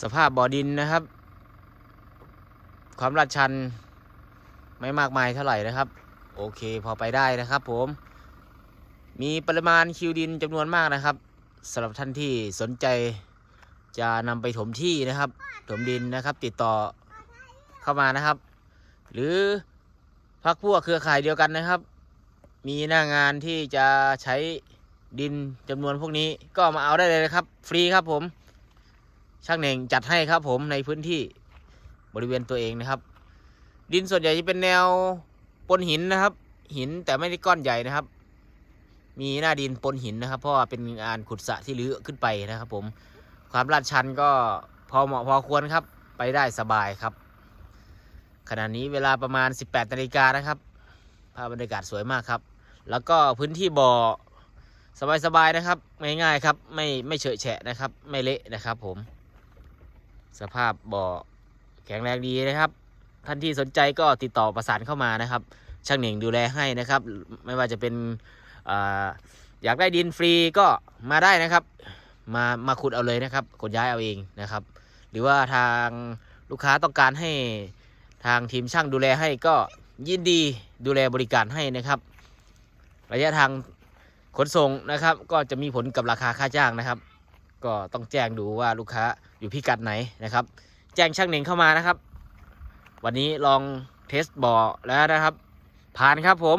สภาพบ่อดินนะครับ ความลาดชันไม่มากมายเท่าไหร่นะครับ โอเคพอไปได้นะครับ ผม มีปริมาณคิวดินจำนวนมากนะครับสำหรับท่านที่สนใจจะนำไปถมที่นะครับ ถมดินนะครับ ติดต่อเข้ามานะครับ หรือพักพวกเครือข่ายเดียวกันนะครับ มีหน้างานที่จะใช้ดินจำนวนพวกนี้ก็มาเอาได้เลยนะครับ ฟรีครับผม ช่างเหน่งจัดให้ครับผมในพื้นที่บริเวณตัวเองนะครับ ดินส่วนใหญ่จะเป็นแนวปนหินนะครับ หินแต่ไม่ได้ก้อนใหญ่นะครับ มีหน้าดินปนหินนะครับ เพราะว่าเป็นงานขุดสระที่ลื้อขึ้นไปนะครับ ผมความลาดชันก็พอเหมาะพอควรครับ ไปได้สบายครับ ขณะนี้เวลาประมาณ 18นาฬิกานะครับภาพบรรยากาศสวยมากครับ แล้วก็พื้นที่บ่อสบายๆนะครับ ง่ายๆครับ ไม่ไม่เฉอะแฉะนะครับ ไม่เละนะครับผม สภาพบ่อแข็งแรงดีนะครับ ท่านที่สนใจก็ติดต่อประสานเข้ามานะครับ ช่างเหน่งดูแลให้นะครับ ไม่ว่าจะเป็นออยากได้ดินฟรีก็มาได้นะครับ มามาขุดเอาเลยนะครับขนย้ายเอาเองนะครับ หรือว่าทางลูกค้าต้องการให้ทางทีมช่างดูแลให้ก็ยินดีดูแลบริการให้นะครับ ระยะทางขนส่งนะครับ ก็จะมีผลกับราคาค่าจ้างนะครับ ก็ต้องแจ้งดูว่าลูกค้าอยู่พิกัดไหนนะครับ แจ้งช่างเหน่งเข้ามานะครับ วันนี้ลองเทสบ่อแล้วนะครับ ผ่านครับผม